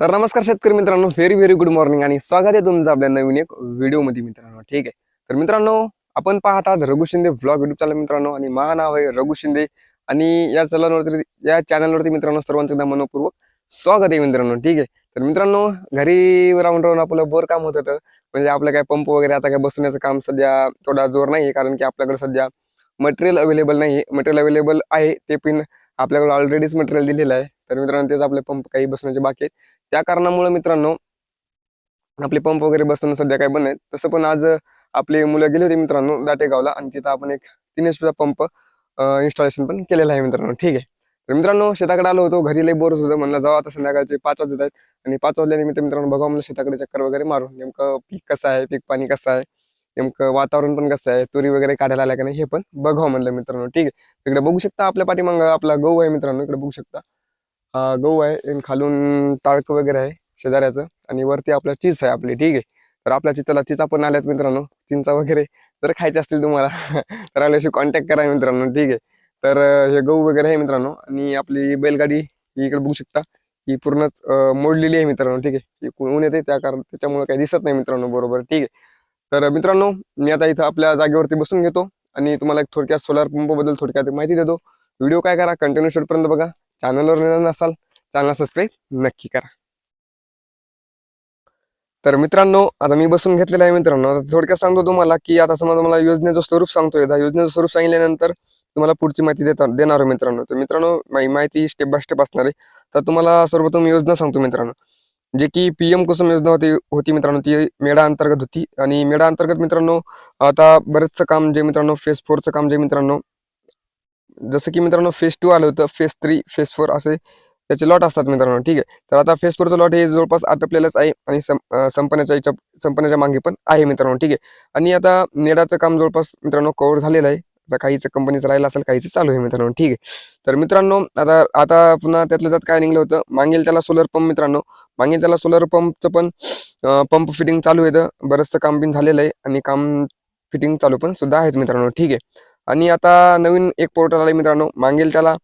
तर नमस्कार शेतकरी मित्रांनो व्हेरी व्हेरी गुड मॉर्निंग आणि स्वागत आहे तुमचं आपल्या नवीन एक व्हिडिओमध्ये मित्रांनो ठीक आहे? तर मित्रांनो आपण पाहतात Raghu Shinde blog YouTube channel मित्रांनो आणि माझं नाव आहे रघु शिंदे आणि या चॅनलवरती या चॅनलवरती मित्रांनो सर्वांचं एकदा मनपूर्वक स्वागत आहे मित्रांनो ठीक आहे? तर मित्रांनो घरी राहून राहून आपलं बोर काम होत होतं म्हणजे आपलं काय पंप वगैरे आता काय बसवण्याचं काम सध्या थोडा जोर नाही आहे कारण की आपल्याकडे सध्या मटेरियल अवेलेबल नाही मटेरियल अवेलेबल आहे ते पण आपल्याकडे ऑलरेडीच मटेरियल दिलेलं आहे. तर मित्रांनो तेच आपले पंप काही बसवण्याचे बाकी आहेत. त्या कारणामुळे मित्रांनो आपले पंप वगैरे बसवणं सध्या काही बंद आहेत. तसं पण आज आपली मुलं गेली होती मित्रांनो दाटेगावला. आणि तिथं आपण एक तीन एच पीचा पंप इन्स्टॉलेशन पण केलेला आहे मित्रांनो. ठीक आहे. तर मित्रांनो शेताकडे आलो होतो. घरी लई बोर होतं म्हणलं जाऊ आता संध्याकाळचे पाच वाजत आहेत. आणि पाच वाजल्यानिमित्त मित्रांनो बघा म्हणलं शेताकडे चक्कर वगैरे मारून. नेमकं पीक कसं आहे? पीक पाणी कसं आहे? नेमकं वातावरण पण कसं आहे तुरी वगैरे काढायला आल्या का नाही हे पण बघावं म्हणलं मित्रांनो. ठीक आहे. तिकडे बघू शकता आपल्या पाठीमाग आपला गहू आहे मित्रांनो इकडे बघू शकता. हा गहू आहे खालून ताळक वगैरे आहे शेजाऱ्याचं आणि वरती आपलं चीज आहे आपली ठीक आहे. तर आपल्या चिताला चिचा पण आल्यात मित्रांनो चिंचा वगैरे जर खायचे असतील तुम्हाला तर आपल्याशी कॉन्टॅक्ट करा मित्रांनो ठीक आहे. तर हे गहू वगैरे आहे मित्रांनो आणि आपली बैलगाडी ही इकडे बघू शकता. ही पूर्णच मोडलेली आहे मित्रांनो ठीक आहे. ही ऊन येते त्या कारण त्याच्यामुळे काही दिसत नाही मित्रांनो बरोबर ठीक आहे. तर मित्रांनो मी आता इथं आपल्या जागेवरती बसून घेतो आणि तुम्हाला एक थोडक्यात सोलार पंपबद्दल थोडक्यात माहिती देतो. व्हिडिओ काय करा कंटिन्यू शेवटपर्यंत बघा. चॅनलवर निदान असाल चॅनल सबस्क्राईब नक्की करा. तर मित्रांनो आता मी बसून घेतलेलं आहे मित्रांनो. आता थोडक्यात सांगतो तुम्हाला की आता समजा मला योजनेचं स्वरूप सांगतोय. योजनेचं स्वरूप सांगितल्यानंतर तुम्हाला पुढची माहिती देता देणार मित्रांनो. तर मित्रांनो माहिती स्टेप बाय स्टेप असणार आहे. तर तुम्हाला सर्वप्रथम योजना सांगतो मित्रांनो. जे की पी एम कुसुम योजना होती होती मित्रांनो ती मेडा अंतर्गत होती. आणि मेडा अंतर्गत मित्रांनो आता बरेचसं काम जे मित्रांनो फेज फोरचं काम जे मित्रांनो जसं की मित्रांनो फेज टू आलं होतं फेज थ्री फेज फोर असे त्याचे लॉट असतात मित्रांनो ठीक आहे. तर आता फेज फोरचं लॉट हे जवळपास आटपलेलंच आहे आणि सं संपण्याच्या याच्या संपण्याच्या मागे पण आहे मित्रांनो ठीक आहे. आणि आता मेडाचं काम जवळपास मित्रांनो कव्हर झालेलं आहे. आता काहीच कंपनीचं राहिलं असेल काहीच चालू आहे मित्रांनो. ठीक आहे. तर मित्रांनो आता आता पुन्हा त्यातल्या त्यात काय निघलं होतं? मागेल त्याला सोलर पंप मित्रांनो. मागेल त्याला सोलर पंपचं पण पंप फिटिंग चालू आहे बरंचसं काम बिन झालेलं आहे आणि काम फिटिंग चालू पण सुद्धा आहेत मित्रांनो. ठीक आहे. आणि आता नवीन एक पोर्टल आलं मित्रांनो. मागेल त्याला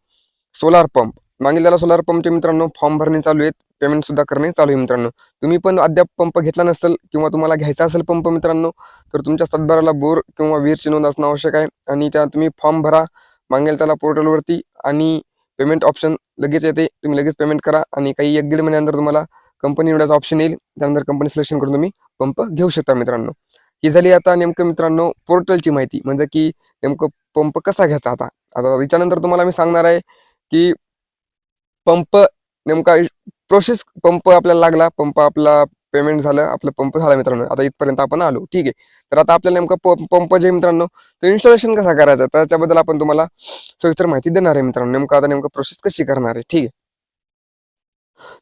सोलार पंप मागील त्याला सोलार पंपचे मित्रांनो फॉर्म भरणे चालू आहेत. पेमेंट सुद्धा करणे चालू आहे मित्रांनो. तुम्ही पण अद्याप पंप घेतला नसेल किंवा तुम्हाला घ्यायचा असेल पंप मित्रांनो तर तुमच्या सातबाराला बोर किंवा विहीरची नोंद असणं आवश्यक आहे. आणि त्या तुम्ही फॉर्म भरा मागेल त्याला पोर्टलवरती आणि पेमेंट ऑप्शन लगेच येते. तुम्ही लगेच पेमेंट करा आणि काही एक दीड महिन्यानंतर तुम्हाला कंपनी निवडायचा ऑप्शन येईल. त्यानंतर कंपनी सिलेक्शन करून तुम्ही पंप घेऊ शकता मित्रांनो. ही झाली आता नेमकं मित्रांनो पोर्टलची माहिती. म्हणजे की नेमकं पंप कसा घ्यायचा आता? आता याच्यानंतर तुम्हाला मी सांगणार आहे की पंप नेमका प्रोसेस पंप आपल्याला लागला पंप आपला पेमेंट झालं आपला पंप झाला मित्रांनो. आता इथपर्यंत आपण आलो ठीक आहे. तर आता आपल्याला नेमका प- पंप जे मित्रांनो तर इन्स्टॉलेशन कसा करायचं? त्याच्याबद्दल आपण तुम्हाला सविस्तर माहिती देणार आहे मित्रांनो. नेमकं आता नेमका प्रोसेस कशी करणार आहे ठीक आहे.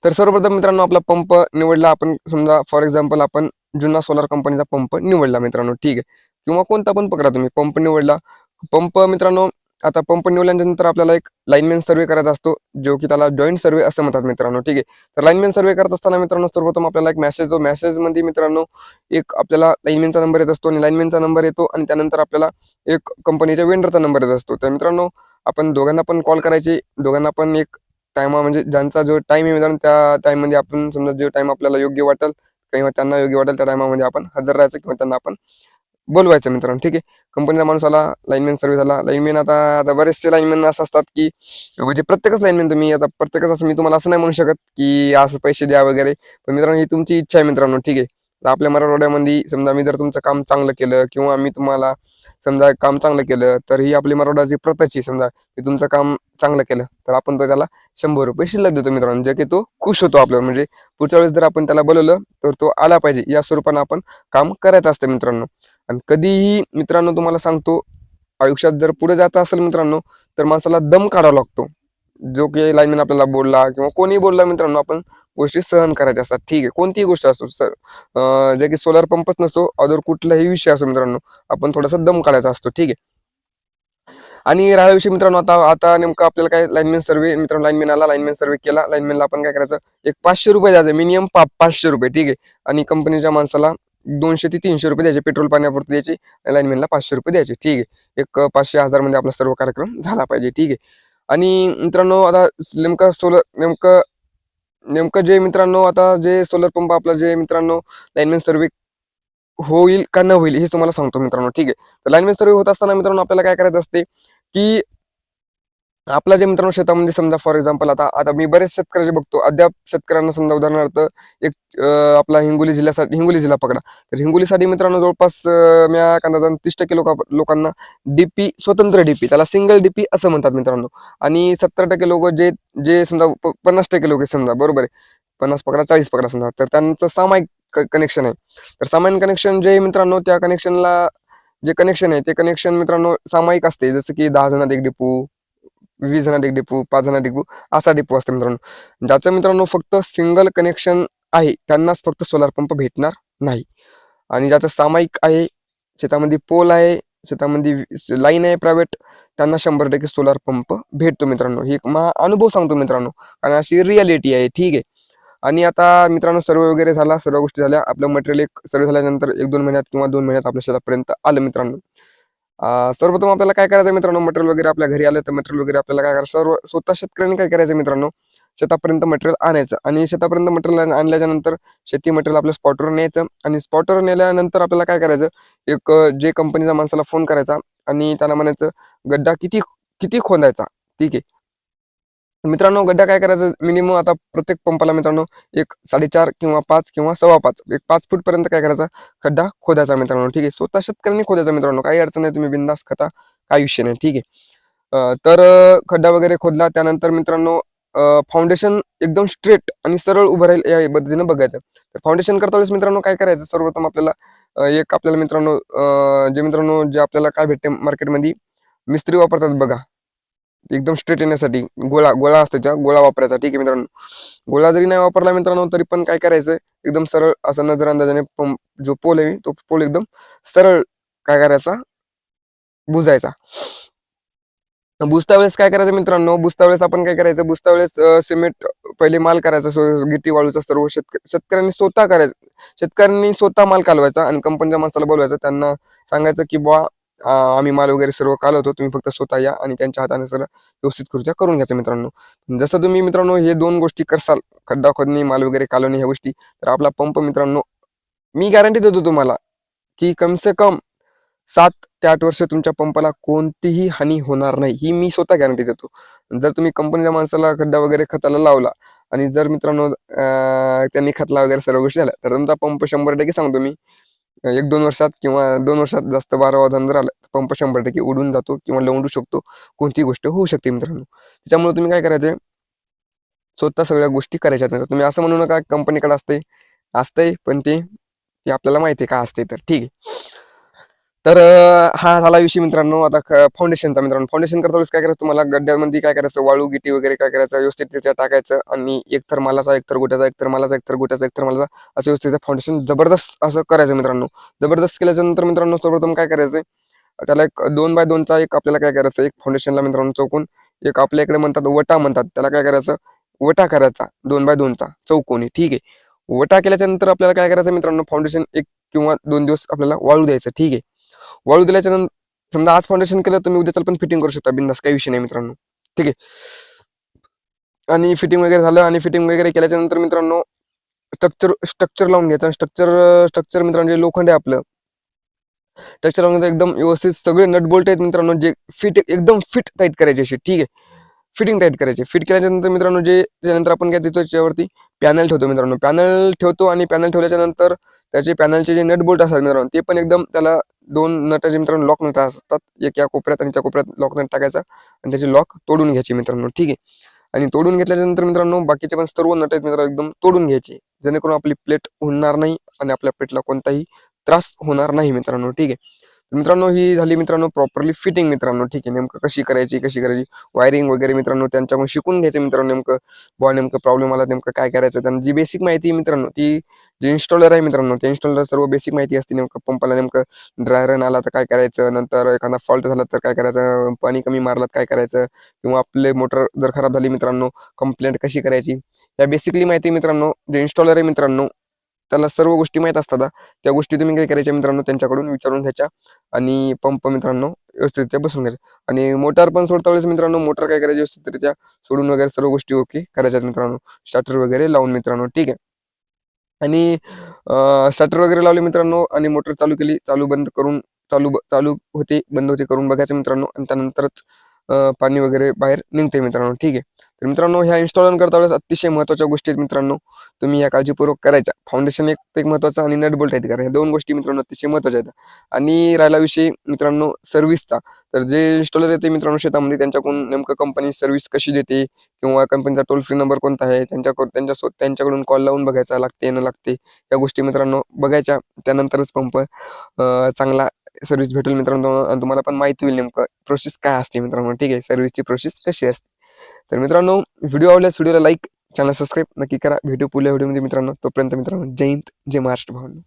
तर सर्वप्रथम मित्रांनो आपला पंप निवडला आपण. समजा फॉर एक्झाम्पल आपण जुना सोलार कंपनीचा पंप निवडला मित्रांनो ठीक आहे. किंवा कोणता पण पकडा तुम्ही. पंप निवडला. पंप मित्रांनो आता पंप निवडल्यानंतर आपल्याला एक लाईनमॅन सर्वे करायचा असतो जो की त्याला जॉईंट सर्वे असं म्हणतात मित्रांनो ठीक आहे? तर लाईनमॅन सर्वे करत असताना मित्रांनो सर्वप्रथम आपल्याला एक मेसेज जो मेसेजमध्ये मित्रांनो एक आपल्याला लाईनमॅनचा नंबर येत असतो आणि लाईनमॅनचा नंबर येतो आणि त्यानंतर आपल्याला एक कंपनीच्या वेंडरचा नंबर येत असतो. तर मित्रांनो आपण दोघांना पण कॉल करायचे. दोघांना पण एक टायमा म्हणजे ज्यांचा जो टाइम आहे मित्रांनो त्या टाईममध्ये आपण समजा जो टाइम आपल्याला योग्य वाटेल किंवा त्यांना योग्य वाटेल त्या टायमामध्ये आपण हजर राहायचं किंवा त्यांना आपण बोलवायचं मित्रांनो. ठीक आहे? कंपनीचा माणूस आला लाईनमॅन सर्व्हिस आला. लाईनमॅन आता आता बरेचसे लाईनमॅन असं असतात की म्हणजे प्रत्येकच लाईनमॅन तुम्ही आता प्रत्येकच असं मी तुम्हाला असं नाही म्हणू शकत की असं पैसे द्या वगैरे. पण मित्रांनो ही तुमची इच्छा आहे मित्रांनो. ठीक आहे? तर आपल्या मराठवाड्यामध्ये समजा मी जर तुमचं काम चांगलं केलं किंवा मी तुम्हाला समजा काम चांगलं केलं तर ही आपली मराठवाड्याची प्रथाची समजा मी तुमचं काम चांगलं केलं तर आपण तो त्याला शंभर रुपये शिल्लक देतो मित्रांनो. जे की तो खुश होतो आपल्यावर. म्हणजे पुढच्या वेळेस जर आपण त्याला बोलवलं तर तो आला पाहिजे. या स्वरूपानं आपण काम करायचं असतं मित्रांनो. आणि कधीही मित्रांनो तुम्हाला सांगतो आयुष्यात जर पुढे जायचं असेल मित्रांनो तर माणसाला दम काढावा लागतो. जो की लाईनमॅन आपल्याला बोलला किंवा कोणी बोलला मित्रांनो आपण गोष्टी सहन करायच्या असतात. ठीक आहे कोणतीही गोष्ट असो सर जे की सोलार पंपच नसतो अदर कुठलाही विषय असो मित्रांनो आपण थोडासा दम काढायचा असतो. ठीक आहे. आणि राहाविषयी मित्रांनो आता आता नेमकं आपल्याला काय लाईनमॅन सर्वे मित्रांनो लाईनमॅन आला लाईनमॅन सर्वे केला लाईनमॅनला आपण काय करायचं? एक पाचशे रुपये द्यायचं मिनिमम पा पाचशे रुपये. ठीक आहे. आणि कंपनीच्या माणसाला दोनशे ते तीनशे रुपये द्यायचे पेट्रोल पाण्यापुरते द्यायचे लाईनमॅनला पाचशे रुपये द्यायचे ठीक आहे. एक पाचशे हजारमध्ये आपला सर्व कार्यक्रम झाला पाहिजे ठीक आहे. आणि मित्रांनो आता नेमकं सोलर नेमकं नेमकं जे मित्रांनो आता जे सोलर पंप आपला जे मित्रांनो लाईनमॅन सर्वे होईल का न होईल हे तुम्हाला सांगतो मित्रांनो ठीक आहे. तर लाईनमॅन सर्वे होत असताना मित्रांनो आपल्याला काय करायचं असते की आपला जे मित्रांनो शेतामध्ये समजा फॉर एक्झाम्पल आता आता मी बरेच शेतकऱ्याचे बघतो. अद्याप शेतकऱ्यांना समजा उदाहरणार्थ एक आपला हिंगोली जिल्ह्यासाठी हिंगोली जिल्हा पकडा. तर हिंगोलीसाठी मित्रांनो जवळपास मी अंदाजान तीस टक्के लोक लोकांना डीपी स्वतंत्र डीपी त्याला सिंगल डीपी असं म्हणतात मित्रांनो. आणि सत्तर टक्के लोक जे जे समजा पन्नास टक्के लोक समजा बरोबर आहे. पन्नास पकडा चाळीस पकडा समजा. तर त्यांचं सामायिक कनेक्शन आहे. तर सामायिक कनेक्शन जे मित्रांनो त्या कनेक्शनला जे कनेक्शन आहे ते कनेक्शन मित्रांनो सामायिक असते. जसं की दहा जणात एक डिपू वीस जणा एक डिपू पाच जणात डिपू असा डिपू असतो मित्रांनो. ज्याचं मित्रांनो फक्त सिंगल कनेक्शन आहे त्यांनाच फक्त सोलार पंप भेटणार नाही. आणि ज्याचं सामायिक आहे शेतामध्ये पोल आहे शेतामध्ये लाईन आहे प्रायव्हेट त्यांना शंभर टक्के सोलार पंप भेटतो मित्रांनो. हे एक मा अनुभव सांगतो मित्रांनो. कारण अशी रियालिटी आहे ठीक आहे. आणि आता मित्रांनो सर्व वगैरे झाला सर्व गोष्टी झाल्या. आपलं मटेरियल एक सर्व झाल्यानंतर एक दोन महिन्यात किंवा दोन महिन्यात आपल्या शेतापर्यंत आलं मित्रांनो. सर्वप्रथम आपल्याला काय करायचं मित्रांनो? मटेरियल वगैरे आपल्या घरी आलं तर मटेरियल वगैरे आपल्याला काय करायचं? सर्व स्वतः शेतकऱ्यांनी काय करायचं मित्रांनो? शेतापर्यंत मटेरियल आणायचं आणि शेतापर्यंत मटेरियल आणल्याच्या नंतर शेती मटेरियल आपल्या स्पॉटवर न्यायचं आणि स्पॉटवर नेल्यानंतर आपल्याला काय करायचं? एक जे कंपनीच्या माणसाला फोन करायचा आणि त्याला म्हणायचं गड्डा किती किती खोदायचा? ठीक आहे. मित्रांनो गड्डा काय करायचं? मिनिमम आता प्रत्येक पंपाला मित्रांनो एक साडेचार किंवा पाच किंवा सव्वा पाच एक पाच फूट पर्यंत काय करायचा? खड्डा खोदायचा मित्रांनो ठीक आहे. स्वतः शेतकऱ्यांनी खोदायचा मित्रांनो. काही अडचण नाही तुम्ही बिंदास खता. काही विषय नाही ठीक आहे. तर खड्डा वगैरे खोदला. त्यानंतर मित्रांनो फाउंडेशन एकदम स्ट्रेट आणि सरळ उभं राहील या पद्धतीनं बघायचं. तर फाउंडेशन करता वेळेस मित्रांनो काय करायचं? सर्वप्रथम आपल्याला एक आपल्याला मित्रांनो जे मित्रांनो जे आपल्याला काय भेटते मार्केटमध्ये मिस्त्री वापरतात बघा. एकदम स्ट्रेट येण्यासाठी. गोळा गोळा असतो त्या गोळा वापरायचा. ठीक आहे मित्रांनो. गोळा जरी नाही वापरला मित्रांनो तरी पण काय करायचं एकदम सरळ असं नजर अंदाजाने जो पोल आहे तो पोल एकदम सरळ काय करायचा? बुजायचा. बुजता वेळेस काय करायचं मित्रांनो? बुजता वेळेस आपण काय करायचं? बुजता वेळेस सिमेंट पहिले माल करायचा. गिट्टी वाळूचा सर्व शेतक शेतकऱ्यांनी स्वतः करायचं. शेतकऱ्यांनी स्वतः माल कालवायचा आणि कंपनीच्या माणसाला बोलवायचा. त्यांना सांगायचं की बुवा आम्ही माल वगैरे सर्व कालवतो. तुम्ही फक्त स्वतः या आणि त्यांच्या हाताने सर्व व्यवस्थित खुर्च्या करून घ्यायचं मित्रांनो. जसं तुम्ही मित्रांनो हे दोन गोष्टी करसाल खड्डा खोदणी माल वगैरे कालवणे ह्या गोष्टी तर आपला पंप मित्रांनो मी गॅरंटी देतो तुम्हाला की कम से कम सात ते आठ वर्ष तुमच्या पंपाला कोणतीही हानी होणार नाही ही मी स्वतः गॅरंटी देतो. जर तुम्ही कंपनीच्या माणसाला खड्डा वगैरे खताला लावला आणि जर मित्रांनो त्यांनी खतला वगैरे सर्व गोष्टी झाल्या तर तुमचा पंप शंभर टक्के सांगतो मी. एक दोन वर्षात किंवा दोन वर्षात जास्त बारा वादन जर आलं पंप शंभर टक्के उडून जातो किंवा लवंडू शकतो. कोणतीही गोष्ट होऊ शकते मित्रांनो. त्याच्यामुळे तुम्ही काय करायचं स्वतः सगळ्या गोष्टी करायच्या आहेत. तुम्ही असं म्हणू नका कंपनीकडे असते असतंय पण ते ते आपल्याला माहिती आहे का असते तर. ठीक आहे. तर हा झाला विषय मित्रांनो. आता फाउंडेशनचा मित्रांनो. फाउंडेशन करता वेळेस काय करायचं तुम्हाला? गड्ड्यामध्ये काय करायचं? वाळू गिटी वगैरे काय करायचं? व्यवस्थित त्याच्या टाकायचं आणि एक थर मालाचा एक थर गोट्याचा एक थर मालाचा एक थर गोट्याचा एक थर मालाचा असं व्यवस्थित फाउंडेशन जबरदस्त असं करायचं मित्रांनो. जबरदस्त केल्याच्यानंतर मित्रांनो सर्वप्रथम काय करायचं त्याला एक दोन बाय दोनचा एक आपल्याला काय करायचं? एक फाउंडेशनला मित्रांनो चौकून एक आपल्या इकडे म्हणतात वटा म्हणतात. त्याला काय करायचं? वटा करायचा. दोन बाय दोनचा चौकोनी. ठीक आहे. वटा केल्याच्यानंतर आपल्याला काय करायचं मित्रांनो? फाउंडेशन एक किंवा दोन दिवस आपल्याला वाळू द्यायचं. ठीक आहे. वाळू दिल्याच्या नंतर समजा आज फाउंडेशन केलं तुम्ही उद्या पण फिटिंग करू शकता बिंदास काही विषय नाही मित्रांनो. ठीक आहे. आणि फिटिंग वगैरे झालं आणि फिटिंग वगैरे केल्याच्यानंतर मित्रांनो स्ट्रक्चर स्ट्रक्चर लावून घ्यायचं. स्ट्रक्चर स्ट्रक्चर मित्रांनो जे लोखंड आहे आपलं स्ट्रक्चर लावून घ्यायचं, एकदम व्यवस्थित सगळे नट बोल्ट आहेत मित्रांनो जे फिट एकदम फिट टाईट करायचे असे ठीक आहे. फिटिंग टाईट करायचे. फिट केल्याच्यानंतर मित्रांनो जे त्यानंतर आपण काय देतो त्याच्यावरती पॅनल ठेवतो मित्रांनो. पॅनल ठेवतो आणि पॅनल ठेवल्याच्या नंतर त्याचे पॅनलचे जे नट बोल्ट असतात मित्रांनो ते पण एकदम त्याला दोन नटाचे मित्रांनो लॉक नट असतात. एक या कोपऱ्यात आणि त्या कोपऱ्यात लॉक नट टाकायचा आणि त्याचे लॉक तोडून घ्यायचे मित्रांनो. ठीक आहे? आणि तोडून घेतल्याच्या नंतर मित्रांनो बाकीचे पण सर्व नट आहेत मित्रांनो एकदम तोडून घ्यायचे. जेणेकरून आपली प्लेट होणार नाही आणि आपल्या प्लेटला कोणताही त्रास होणार नाही मित्रांनो. ठीक आहे? मित्रांनो ही झाली मित्रांनो प्रॉपरली फिटिंग मित्रांनो. ठीक आहे नेमकं कशी करायची कशी करायची? वायरिंग वगैरे मित्रांनो त्यांच्याकडून शिकून घ्यायचं मित्रांनो नेमकं. बॉ नेमकं प्रॉब्लेम आला नेमकं काय करायचं? त्यांना जी बेसिक माहिती आहे मित्रांनो ती जे इन्स्टॉलर आहे मित्रांनो त्या इन्स्टॉलर सर्व बेसिक माहिती असते नेमकं. पंपाला नेमकं ड्राय रन आला तर काय करायचं? नंतर एखादा फॉल्ट झाला तर काय करायचं? पाणी कमी मारलं तर काय करायचं? किंवा आपले मोटर जर खराब झाली मित्रांनो कंप्लेंट कशी करायची? या बेसिकली माहिती मित्रांनो जे इन्स्टॉलर आहे मित्रांनो त्याला सर्व गोष्टी माहीत असतात त्या गोष्टी तुम्ही काय करायच्या मित्रांनो त्यांच्याकडून विचारून घ्यायच्या आणि पंप मित्रांनो व्यवस्थितरित्या बसून घ्यायचं. आणि मोटार पण सोडता वेळेस मित्रांनो मोटार काय करायची व्यवस्थितरित्या सोडून वगैरे सर्व गोष्टी ओके करायच्यात मित्रांनो. स्टार्टर वगैरे लावून मित्रांनो ठीक आहे. आणि स्टार्टर वगैरे लावले मित्रांनो आणि मोटर चालू केली चालू बंद करून चालू चालू होते बंद होते करून बघायचं मित्रांनो. आणि त्यानंतरच पाणी वगैरे बाहेर निघते मित्रांनो. ठीक आहे. तर मित्रांनो ह्या इन्स्टॉलन करता वेळेस अतिशय महत्त्वाच्या गोष्टी आहेत मित्रांनो. तुम्ही या काळजीपूर्वक करायच्या. फाउंडेशन एक एक महत्त्वाचं आणि नट बोल्ट टाईट कारण ह्या दोन गोष्टी मित्रांनो अतिशय महत्त्वाच्या आहेत. आणि राहिला विषय मित्रांनो सर्व्हिसचा तर जे इन्स्टॉलर येते मित्रांनो शेतामध्ये त्यांच्याकडून नेमकं कंपनी सर्व्हिस कशी देते किंवा कंपनीचा टोल फ्री नंबर कोणता आहे त्यांच्याकडून त्यांच्या त्यांच्याकडून कॉल लावून बघायचा लागते न लागते या गोष्टी मित्रांनो बघायच्या. त्यानंतरच पंप चांगला सर्व्हिस भेटेल मित्रांनो तुम्हाला पण माहिती होईल नेमकं प्रोसेस काय असते मित्रांनो. ठीक आहे सर्व्हिसची प्रोसेस कशी असते. तर मित्रांनो व्हिडिओ आवडल्यास व्हिडिओला लाईक चॅनल सबस्क्राईब नक्की करा. व्हिडिओ पुढल्या व्हिडिओमध्ये मित्रांनो. तोपर्यंत मित्रांनो जय हिंद जय महाराष्ट्र भावना